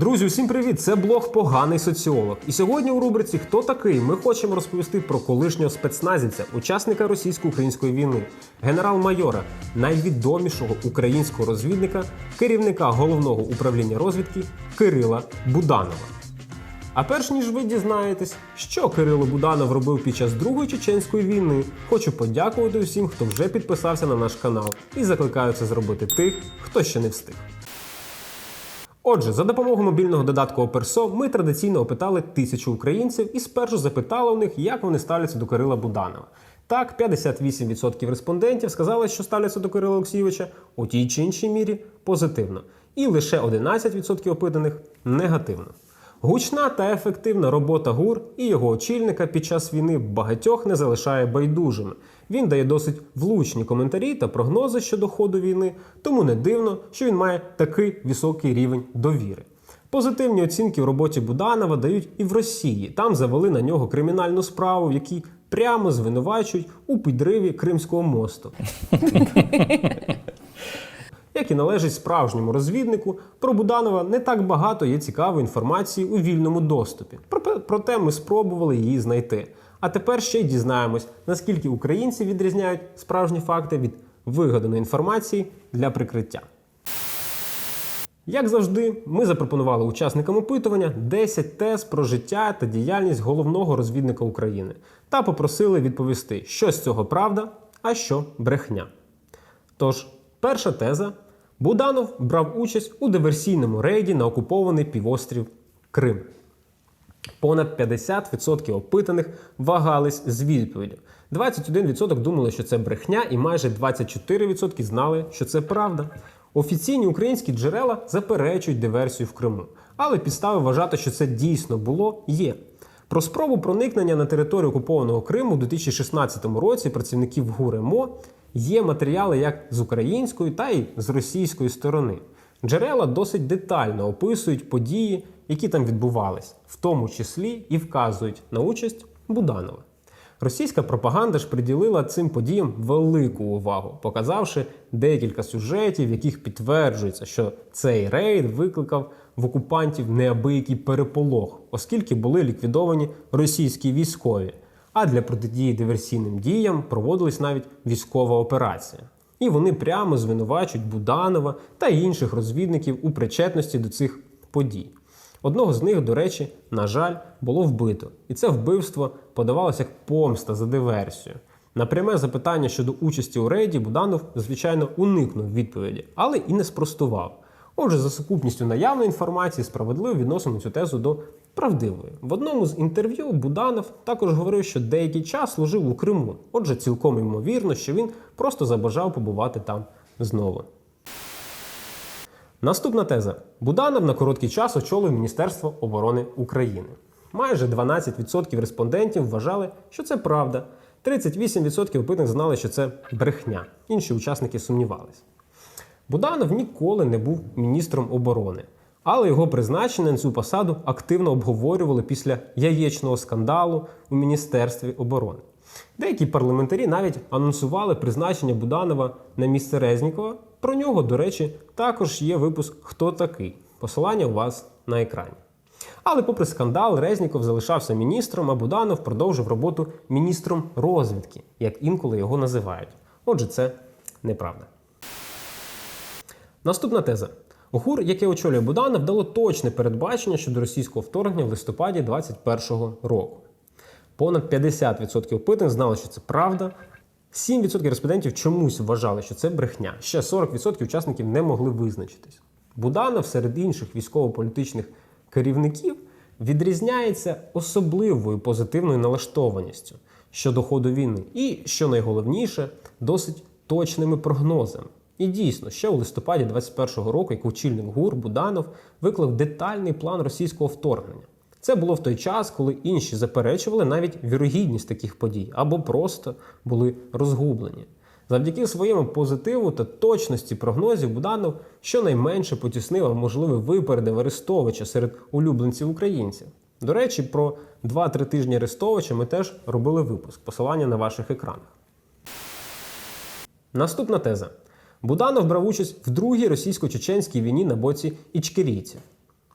Друзі, усім привіт! Це блог Поганий соціолог. І сьогодні у рубриці Хто такий? Ми хочемо розповісти про колишнього спецназівця, учасника російсько-української війни, генерал-майора, найвідомішого українського розвідника, керівника головного управління розвідки Кирила Буданова. А перш ніж ви дізнаєтесь, що Кирило Буданов робив під час Другої чеченської війни, хочу подякувати усім, хто вже підписався на наш канал, і закликаю це зробити тих, хто ще не встиг. Отже, за допомогою мобільного додатку Оперсо ми традиційно опитали тисячу українців і спершу запитали у них, як вони ставляться до Кирила Буданова. Так, 58% респондентів сказали, що ставляться до Кирила Олексійовича у тій чи іншій мірі позитивно, і лише 11% опитаних негативно. Гучна та ефективна робота ГУР і його очільника під час війни багатьох не залишає байдужими. Він дає досить влучні коментарі та прогнози щодо ходу війни, тому не дивно, що він має такий високий рівень довіри. Позитивні оцінки в роботі Буданова дають і в Росії. Там завели на нього кримінальну справу, в якій прямо звинувачують у підриві Кримського мосту. Як і належить справжньому розвіднику, про Буданова не так багато є цікавої інформації у вільному доступі. Проте ми спробували її знайти. А тепер ще й дізнаємось, наскільки українці відрізняють справжні факти від вигаданої інформації для прикриття. Як завжди, ми запропонували учасникам опитування 10 тез про життя та діяльність головного розвідника України та попросили відповісти, що з цього правда, а що брехня. Тож, перша теза: Буданов брав участь у диверсійному рейді на окупований півострів Крим. Понад 50% опитаних вагались з відповіддю. 21% думали, що це брехня, і майже 24% знали, що це правда. Офіційні українські джерела заперечують диверсію в Криму, але підстави вважати, що це дійсно було, є. Про спробу проникнення на територію окупованого Криму у 2016 році працівників ГУР-МО є матеріали як з української, та й з російської сторони. Джерела досить детально описують події, які там відбувались, в тому числі і вказують на участь Буданова. Російська пропаганда ж приділила цим подіям велику увагу, показавши декілька сюжетів, в яких підтверджується, що цей рейд викликав в окупантів неабиякий переполох, оскільки були ліквідовані російські військові. А для протидії диверсійним діям проводилась навіть військова операція. І вони прямо звинувачують Буданова та інших розвідників у причетності до цих подій. Одного з них, до речі, на жаль, було вбито, і це вбивство подавалося як помста за диверсію. На пряме запитання щодо участі у рейді Буданов, звичайно, уникнув відповіді, але і не спростував. Отже, за сукупністю наявної інформації справедливо відносимо цю тезу до правдивої. В одному з інтерв'ю Буданов також говорив, що деякий час служив у Криму. Отже, цілком ймовірно, що він просто забажав побувати там знову. Наступна теза. Буданов на короткий час очолив Міністерство оборони України. Майже 12% респондентів вважали, що це правда. 38% опитаних знали, що це брехня. Інші учасники сумнівались. Буданов ніколи не був міністром оборони, але його призначення на цю посаду активно обговорювали після яєчного скандалу у Міністерстві оборони. Деякі парламентарі навіть анонсували призначення Буданова на місце Резнікова. Про нього, до речі, також є випуск Хто такий? Посилання у вас на екрані. Але, попри скандал, Резніков залишався міністром, а Буданов продовжив роботу міністром розвідки, як інколи його називають. Отже, це неправда. Наступна теза. ГУР, яке очолює Буданов, дало точне передбачення щодо російського вторгнення в листопаді 2021 року. Понад 50% опитаних знали, що це правда. 7% респондентів чомусь вважали, що це брехня. Ще 40% учасників не могли визначитись. Буданов серед інших військово-політичних керівників відрізняється особливою позитивною налаштованістю щодо ходу війни, і, що найголовніше, досить точними прогнозами. І дійсно, ще у листопаді 21-го року, як очільник ГУР Буданов виклав детальний план російського вторгнення. Це було в той час, коли інші заперечували навіть вірогідність таких подій або просто були розгублені. Завдяки своєму позитиву та точності прогнозів Буданов щонайменше потіснив, а можливо випередив Арестовича серед улюбленців українців. До речі, про 2-3 тижні Арестовича ми теж робили випуск. Посилання на ваших екранах. Наступна теза. Буданов брав участь в другій російсько-чеченській війні на боці ічкерійців.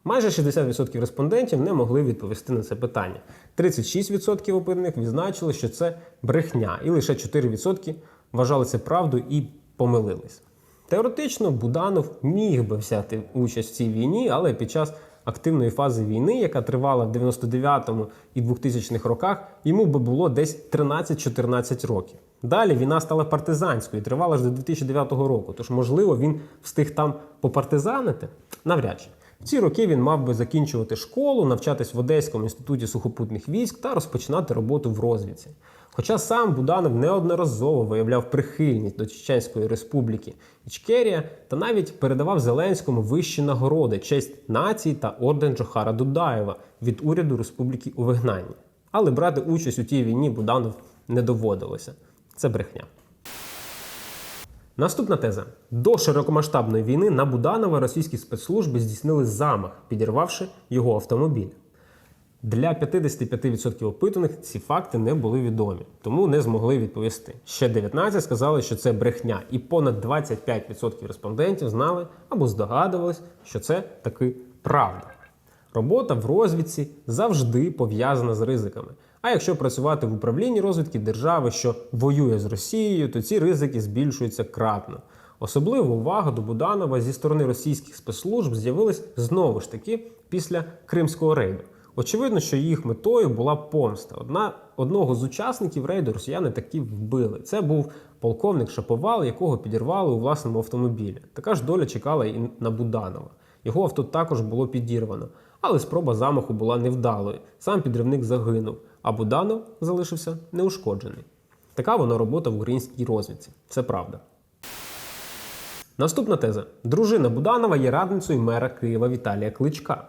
Майже 60% респондентів не могли відповісти на це питання. 36% опитаних відзначили, що це брехня, і лише 4% вважали це правдою і помилились. Теоретично Буданов міг би взяти участь в цій війні, але під час активної фази війни, яка тривала в 99-му і 2000-х роках, йому би було десь 13-14 років. Далі війна стала партизанською, і тривала ж до 2009 року. Тож, можливо, він встиг там попартизанити? Навряд чи. В ці роки він мав би закінчувати школу, навчатись в Одеському інституті сухопутних військ та розпочинати роботу в розвідці. Хоча сам Буданов неодноразово виявляв прихильність до Чеченської республіки Ічкерія та навіть передавав Зеленському вищі нагороди, честь нації та орден Джохара Дудаєва від уряду республіки у вигнанні. Але брати участь у тій війні Буданов не доводилося. Це брехня. Наступна теза: до широкомасштабної війни на Буданова російські спецслужби здійснили замах, підірвавши його автомобіль. Для 55% опитаних ці факти не були відомі, тому не змогли відповісти. Ще 19 сказали, що це брехня, і понад 25% респондентів знали або здогадувались, що це таки правда. Робота в розвідці завжди пов'язана з ризиками. А якщо працювати в управлінні розвідки держави, що воює з Росією, то ці ризики збільшуються кратно. Особлива увага до Буданова зі сторони російських спецслужб з'явилась знову ж таки після Кримського рейду. Очевидно, що їх метою була помста. Одна одного з учасників рейду росіяни таки вбили. Це був полковник Шаповал, якого підірвали у власному автомобілі. Така ж доля чекала і на Буданова. Його авто також було підірвано, але спроба замаху була невдалою. Сам підривник загинув, а Буданов залишився неушкоджений. Така вона робота в українській розвідці. Це правда. Наступна теза: дружина Буданова є радницею мера Києва Віталія Кличка.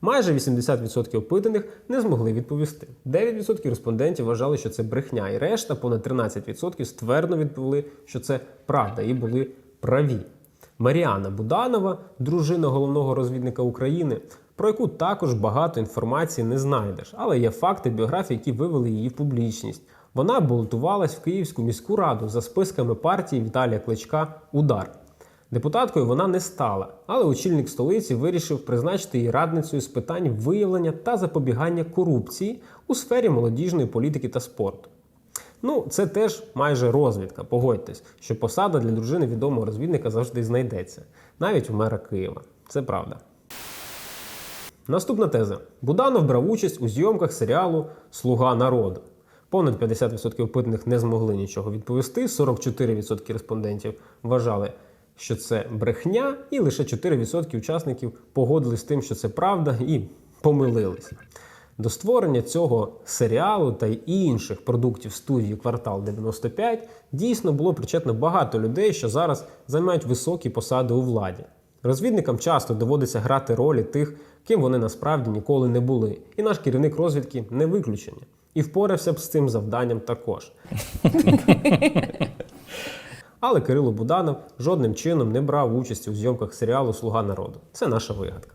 Майже 80% опитаних не змогли відповісти. 9% респондентів вважали, що це брехня, і решта, понад 13% ствердно відповіли, що це правда, і були праві. Маріана Буданова, дружина головного розвідника України, про яку також багато інформації не знайдеш, але є факти біографії, які вивели її в публічність. Вона балотувалась в Київську міську раду за списками партії Віталія Кличка Удар. Депутаткою вона не стала, але очільник столиці вирішив призначити її радницею з питань виявлення та запобігання корупції у сфері молодіжної політики та спорту. Ну, це теж майже розвідка. Погодьтесь, що посада для дружини відомого розвідника завжди знайдеться, навіть у мера Києва. Це правда. Наступна теза: Буданов брав участь у зйомках серіалу Слуга народу. Понад 50% опитаних не змогли нічого відповісти. 44% респондентів вважали, що це брехня, і лише 4% учасників погодились з тим, що це правда, і помилились. До створення цього серіалу та й інших продуктів студії Квартал 95 дійсно було причетно багато людей, що зараз займають високі посади у владі. Розвідникам часто доводиться грати ролі тих, ким вони насправді ніколи не були. І наш керівник розвідки не виключення. І впорався б з цим завданням також. Але Кирило Буданов жодним чином не брав участі у зйомках серіалу Слуга народу. Це наша вигадка.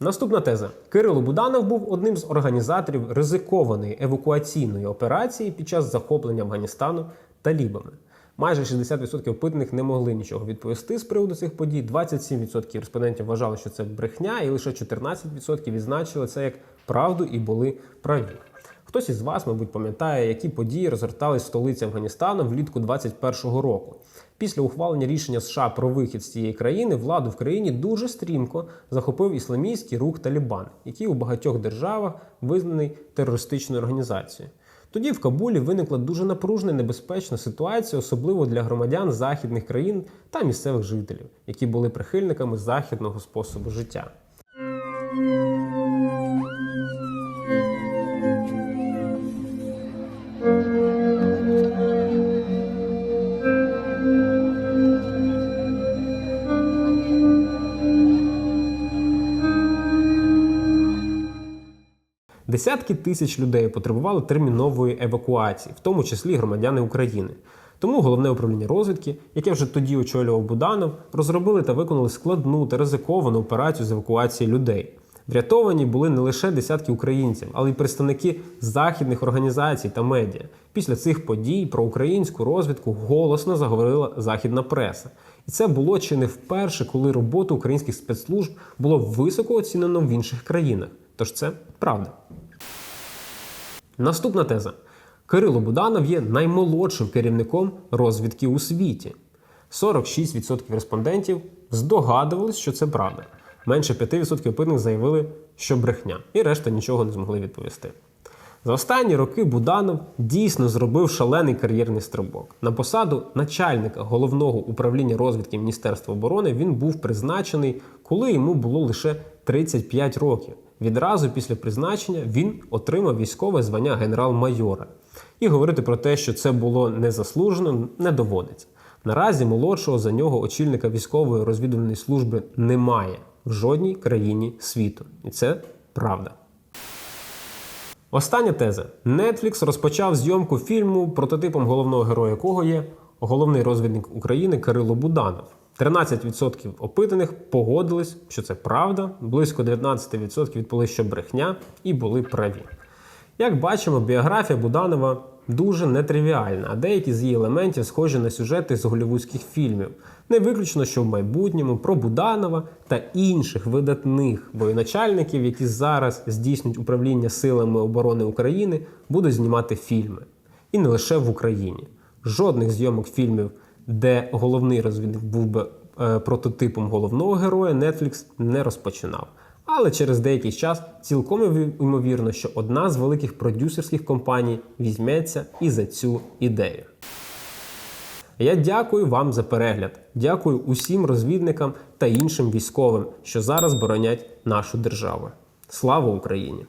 Наступна теза: Кирило Буданов був одним з організаторів ризикованої евакуаційної операції під час захоплення Афганістану талібами. Майже 60% опитаних не могли нічого відповісти з приводу цих подій. 27% респондентів вважали, що це брехня, і лише 14% відзначили це як правду і були праві. Хтось із вас, мабуть, пам'ятає, які події розгортались в столиці Афганістану влітку 2021 року. Після ухвалення рішення США про вихід з цієї країни владу в країні дуже стрімко захопив ісламістський рух Талібан, який у багатьох державах визнаний терористичною організацією. Тоді в Кабулі виникла дуже напружна і небезпечна ситуація, особливо для громадян західних країн та місцевих жителів, які були прихильниками західного способу життя. Десятки тисяч людей потребували термінової евакуації, в тому числі громадяни України. Тому головне управління розвідки, яке вже тоді очолював Буданов, розробили та виконали складну та ризиковану операцію з евакуації людей. Врятовані були не лише десятки українців, але й представники західних організацій та медіа. Після цих подій про українську розвідку голосно заговорила західна преса. І це було чи не вперше, коли роботу українських спецслужб було високо оцінено в інших країнах. Тож це правда. Наступна теза. Кирило Буданов є наймолодшим керівником розвідки у світі. 46% респондентів здогадувались, що це правда. Менше 5% опитаних заявили, що брехня, і решта нічого не змогли відповісти. За останні роки Буданов дійсно зробив шалений кар'єрний стрибок. На посаду начальника головного управління розвідки Міністерства оборони він був призначений, коли йому було лише 35 років. Відразу після призначення він отримав військове звання генерал-майора. І говорити про те, що це було незаслужено, не доводиться. Наразі молодшого за нього очільника військової розвідувальної служби немає в жодній країні світу. І це правда. Остання теза. Netflix розпочав зйомку фільму, прототипом головного героя якого є головний розвідник України Кирило Буданов. 13% опитаних погодились, що це правда, близько 19% відповіли, що брехня, і були праві. Як бачимо, біографія Буданова дуже нетривіальна, а деякі з її елементів схожі на сюжети з голівудських фільмів. Не виключно, що в майбутньому про Буданова та інших видатних воєначальників, які зараз здійснюють управління силами оборони України, будуть знімати фільми. І не лише в Україні. Жодних зйомок фільмів, де головний розвідник був би е, прототипом головного героя, Netflix не розпочинав. Але через деякий час цілком ймовірно, що одна з великих продюсерських компаній візьметься і за цю ідею. Я дякую вам за перегляд. Дякую усім розвідникам та іншим військовим, що зараз боронять нашу державу. Слава Україні!